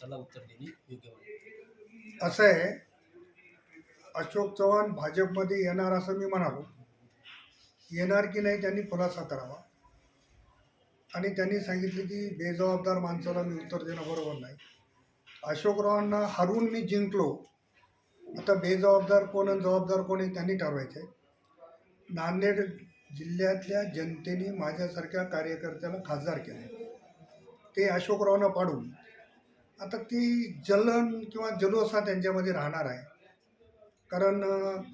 त्याला उत्तर देणे योग्य असं आहे अशोक चव्हाण भाजपमध्ये येणार असं मी म्हणालो. येणार की नाही त्यांनी खुलासा करावा. आणि त्यांनी सांगितले की बेजबाबदार माणसाला मी उत्तर देणं बरोबर नाही. अशोकरावांना हरवून मी जिंकलो. आता बेजबाबदार कोण आणि जबाबदार कोण आहे त्यांनी ठरवायचे नांदेड जिल्ह्यातल्या जनतेने माझ्यासारख्या कार्यकर्त्याला खासदार केले ते अशोकरावांना पाडून आता ती जलन किंवा जलोसा त्यांच्यामध्ये राहणार आहे. कारण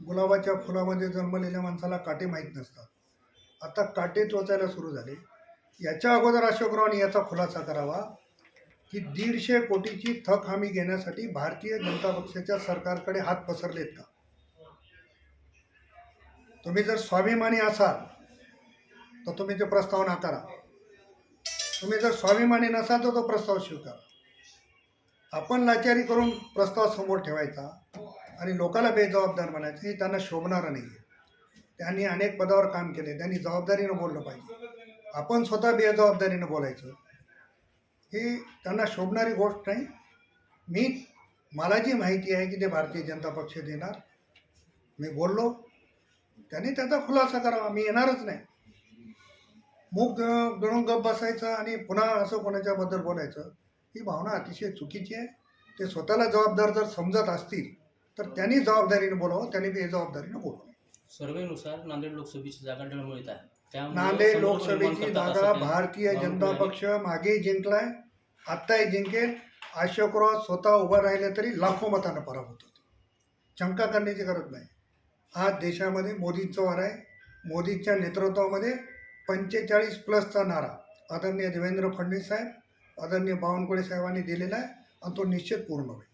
गुलाबाच्या फुलामध्ये जन्मलेल्या माणसाला काटे माहीत नसतात. आता काटे टोचायला सुरू झाले. याच्या अगोदर अशोकरावांनी याचा खुलासा करावा की दीडशे कोटीची थक हमी घेण्यासाठी भारतीय जनता पक्षाच्या सरकारकडे हात पसरलेत का? तुम्ही जर स्वाभिमानी असाल तर तुम्ही ते प्रस्ताव नाकारा. तुम्ही जर स्वाभिमानी नसाल तर तो प्रस्ताव स्वीकारा. आपण लाचारी करून प्रस्ताव समोर ठेवायचा आणि लोकाला बेजबाबदार म्हणायचं हे त्यांना शोभणारं नाही. आहे त्यांनी अनेक पदावर काम केले. त्यांनी जबाबदारीनं बोललं पाहिजे. आपण स्वतः बेजबाबदारीनं बोलायचं. ही त्यांना शोभणारी गोष्ट नाही. मी मला जी माहिती आहे की ते भारतीय जनता पक्ष देणार मी बोललो. त्यांनी त्याचा खुलासा करावा. मी येणारच नाही. मूग ग- गळून गप बसायचं आणि पुन्हा असं कोणाच्याबद्दल बोलायचं. ही भावना अतिशय चुकीची आहे. ते स्वतःला जबाबदार जर समजत असतील तर त्यांनी जबाबदारीने बोलावं त्यांनी बेजबाबदारीनं बोलावं. सर्वेनुसार नांदेड लोकसभेची जागा डळमळीत आहे. नांदेड लोकसभेची जागा भारतीय जनता पक्ष मागे जिंकलाय आत्ताही जिंकेल. अशोकराव स्वतः उभं राहिले तरी लाखो मतानं पराभूत होते शंका करण्याची गरज नाही. आज देशामध्ये मोदींचं वार आहे. मोदींच्या नेतृत्वामध्ये पंचेचाळीस प्लसचा नारा आदरणीय देवेंद्र फडणवीस साहेब आदरणीय बावनकुळे साहेबांनी दिलेला आहे आणि तो निश्चित पूर्ण होईल.